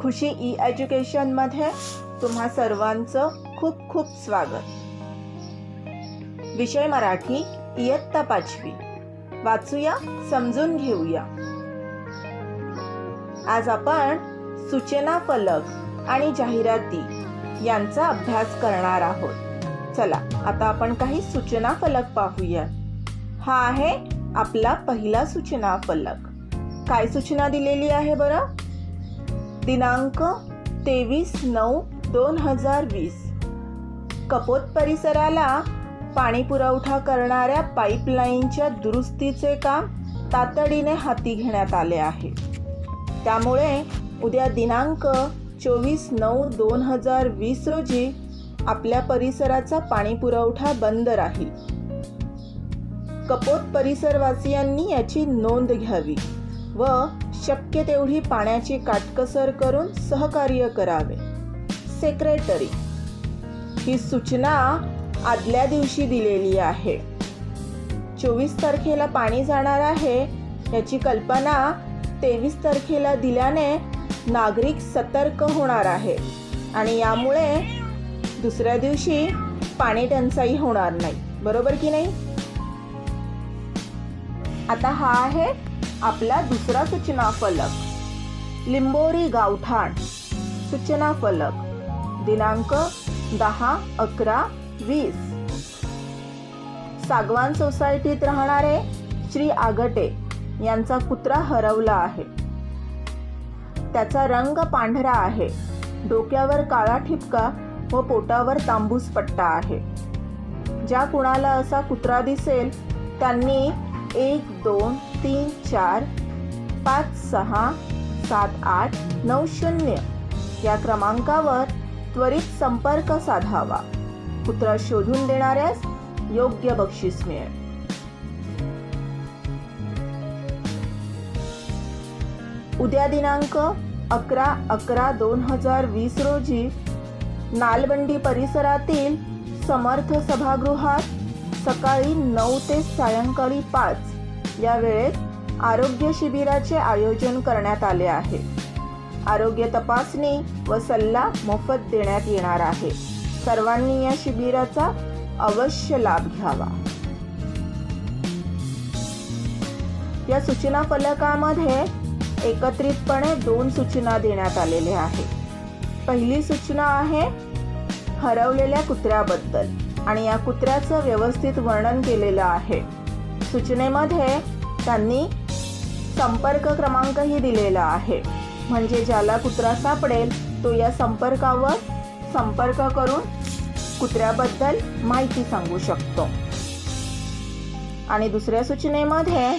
खुशी E एज्युकेशनमध्ये तुम्हा सर्वांचं खूप खूप स्वागत. विषय मराठी इयत्ता पाचवी. वाचूया समजून घेऊया. आज आपण सूचना फलक आणि जाहिराती यांचा अभ्यास करणार आहोत. चला आता आपण काही सूचना फलक पाहूया हा आहे आपला पहिला सूचना फलक. काय सूचना दिलेली आहे बरं? दिनांक तेवीस नऊ दोन हजार वीस. कपोत परिसराला पाणी पुरवठा करणाऱ्या पाईपलाईनच्या दुरुस्तीचे काम तातडीने हाती घेण्यात आले आहे. त्यामुळे उद्या दिनांक चोवीस नऊ दोन हजार वीस रोजी आपल्या परिसराचा पाणी पुरवठा बंद राहील. कपोत परिसरवासियांनी याची नोंद घ्यावी व शक्य तेवढी पाण्याची काटकसर करून सहकार्य करावे. सेक्रेटरी ही सूचना आदल्या दिवशी दिलेली आहे. चोवीस तारखेला पाणी जाणार आहे याची कल्पना तेवीस तारखेला दिल्याने नागरिक सतर्क होणार आहे आणि यामुळे दुसऱ्या दिवशी पाणी टंचाई होणार नाही. बरोबर की नाही? आता हा आहे आपला दुसरा सूचना फलक लिंबोरी गावठाण. सूचना फलक दिनांक दहा अकरा वीस. सागवान सोसायटीत राहणारे श्री आगटे यांचा कुत्रा हरवला आहे. त्याचा रंग पांढरा आहे. डोक्यावर काळा ठिपका व पोटावर तांबूस पट्टा आहे. ज्या कुणाला असा कुत्रा दिसेल त्यांनी एक दोन तीन चार पाच सहा सात आठ नऊ शून्य या क्रमांकावर त्वरित संपर्क साधावा. कुत्रा शोधून देणाऱ्यास योग्य बक्षीस मिळेल. उद्या दिनांक अकरा अकरा दोन हजार वीस रोजी नालबंडी परिसरातील समर्थ सभागृहात सकाळी नऊ ते सायंकाळी पाच या वेळेत आरोग्य शिबिराचे आयोजन करण्यात आले आहे. आरोग्य तपासणी व सल्ला मोफत देण्यात येणार आहे. सर्वांनी या शिबिराचा अवश्य लाभ घ्यावा. या सूचना फलकामध्ये एकत्रितपणे दोन सूचना देण्यात आलेल्या आहेत. पहिली सूचना आहे हरवलेल्या कुत्र्याबद्दल आणि या कुत्र्याचं व्यवस्थित वर्णन केलेलं आहे. सूचनेमध्ये त्यांनी संपर्क क्रमांकही दिलेला आहे. म्हणजे ज्याला कुत्रा सापडेल तो या संपर्कावर संपर्क करून कुत्र्याबद्दल माहिती सांगू शकतो. आणि दुसऱ्या सूचनेमध्ये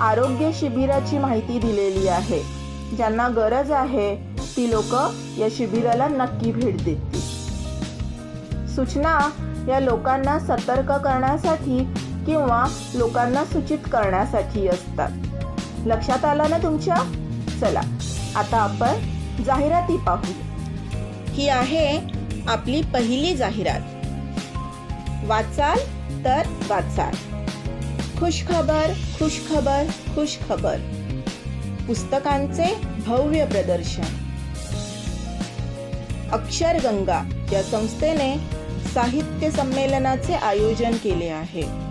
आरोग्य शिबिराची माहिती दिलेली आहे. ज्यांना गरज आहे ती लोक या शिबिराला नक्की भेट देतील. सूचना या लोकांना सतर्क करण्यासाठी किंवा लोकांना सूचित करण्यासाठी असतात. लक्षात आलं ना तुमच्या? चला आता आपण जाहिराती पाहू. ही आहे आपली पहिली जाहिरात. वाचाल तर वाचाल. खुशखबर खुशखबर खुशखबर. पुस्तकांचे भव्य प्रदर्शन. अक्षरगंगा या संस्थेने साहित्य संमेलनाचे आयोजन केले आहे.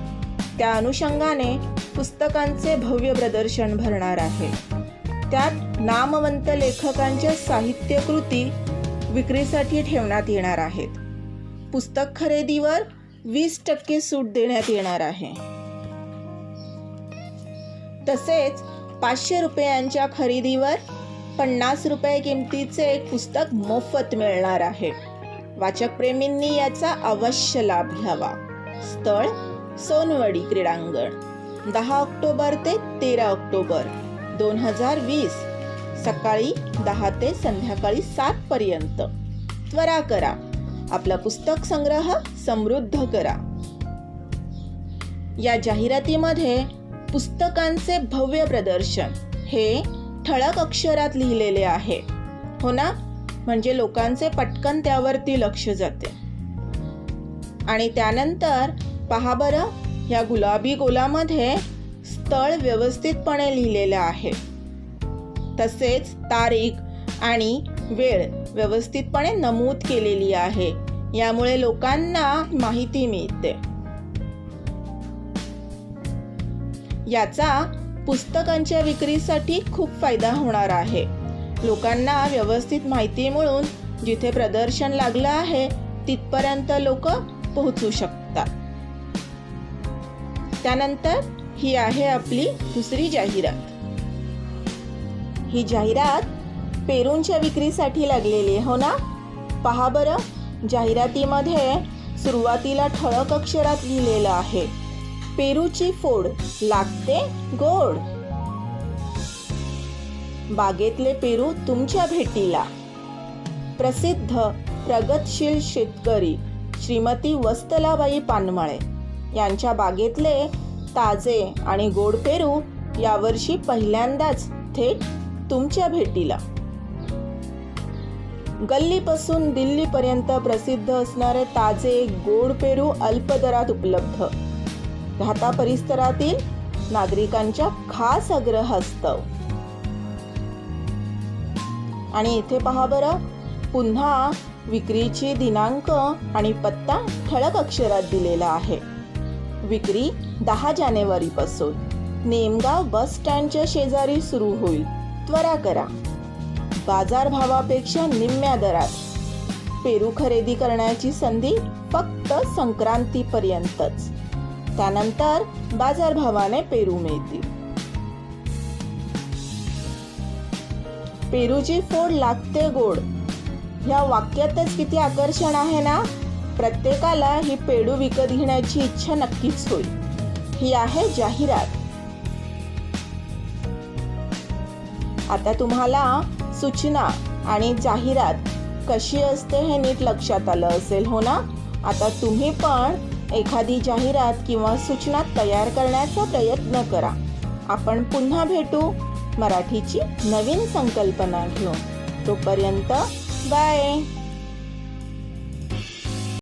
त्या अनुषंगाने पुस्तकांचे भव्य प्रदर्शन भरणार आहे. त्यात नामवंत लेखकांच्या साहित्यकृती विक्रीसाठी ठेवण्यात येणार आहेत. पुस्तक खरेदीवर वीस टक्के सूट देण्यात येणार आहे. तसेच पाचशे रुपयांच्या खरेदीवर पन्नास रुपये किमतीचे एक पुस्तक मोफत मिळणार आहे. वाचकप्रेमींनी याचा अवश्य लाभ घ्यावा. स्थळ सोनवडी क्रीडांगण. दहा ऑक्टोबर ते तेरा ऑक्टोबर दोन हजार वीस सकाळी दहा ते संध्याकाळी सात पर्यंत. त्वरा करा. आपला पुस्तक संग्रह समृद्ध करा. या जाहिरातीमध्ये पुस्तकांचे भव्य प्रदर्शन हे ठळक अक्षरात लिहिलेले आहे. हो ना? म्हणजे लोकांचे पटकन त्यावरती लक्ष जाते. आणि त्यानंतर पहा बरं ह्या गुलाबी गोलामध्ये स्थळ व्यवस्थितपणे लिहिलेलं आहे. तसेच तारीख आणि वेळ व्यवस्थितपणे नमूद केलेली आहे. यामुळे लोकांना माहिती मिळते. याचा पुस्तकांच्या विक्रीसाठी खूप फायदा होणार आहे. लोकांना व्यवस्थित माहिती मिळून जिथे प्रदर्शन लागलं आहे तिथपर्यंत लोक पोहोचू शकतात. त्यानंतर ही आहे आपली दुसरी जाहिरात. ही जाहिरात पेरूंच्या विक्रीसाठी लागलेली आहे हो ना? पहा बरं जाहिरातीमध्ये सुरुवातीला ठळक अक्षरात लिहिलेलं आहे पेरूची फोड लागते गोड. बागेतले पेरू तुमच्या भेटीला. प्रसिद्ध प्रगतशील शेतकरी श्रीमती वस्तलाबाई पानमळे. यांच्या बागेतले ताजे आणि गोड पेरू यावर्षी पहिल्यांदाच थेट तुमच्या भेटीला. गल्लीपासून दिल्लीपर्यंत प्रसिद्ध असणारे ताजे गोड पेरू अल्प दरात उपलब्ध. राहता परिसरातील नागरिकांच्या खास आग्रहास्तव आणि इथे पहा बरं पुन्हा विक्रीची दिनांक आणि पत्ता ठळक अक्षरात दिलेला आहे. विक्री दहा जानेवारीपासून. नेमगाव बस स्टँडच्या शेजारी सुरू होईल. त्वरा करा. बाजारभावापेक्षा निम्म्या दरात. पेरू खरेदी करण्याची संधी फक्त संक्रांतीपर्यंतच. त्यानंतर बाजारभावाने पेरू मिळतील. पेरूची फोड लागते गोड. या वाक्यातच किती आकर्षण आहे ना? प्रत्येकाला ही पेडू विकत घेण्याची इच्छा नक्कीच होईल. ही आहे जाहिरात. आता तुम्हाला सूचना आणि जाहिरात कशी असते हे नीट लक्षात आलं असेल हो ना? आता तुम्ही पण एखादी जाहिरात किंवा सूचना तयार करण्याचा प्रयत्न करा. आपण पुन्हा भेटू मराठीची नवीन संकल्पना घेऊन. तोपर्यंत बाय!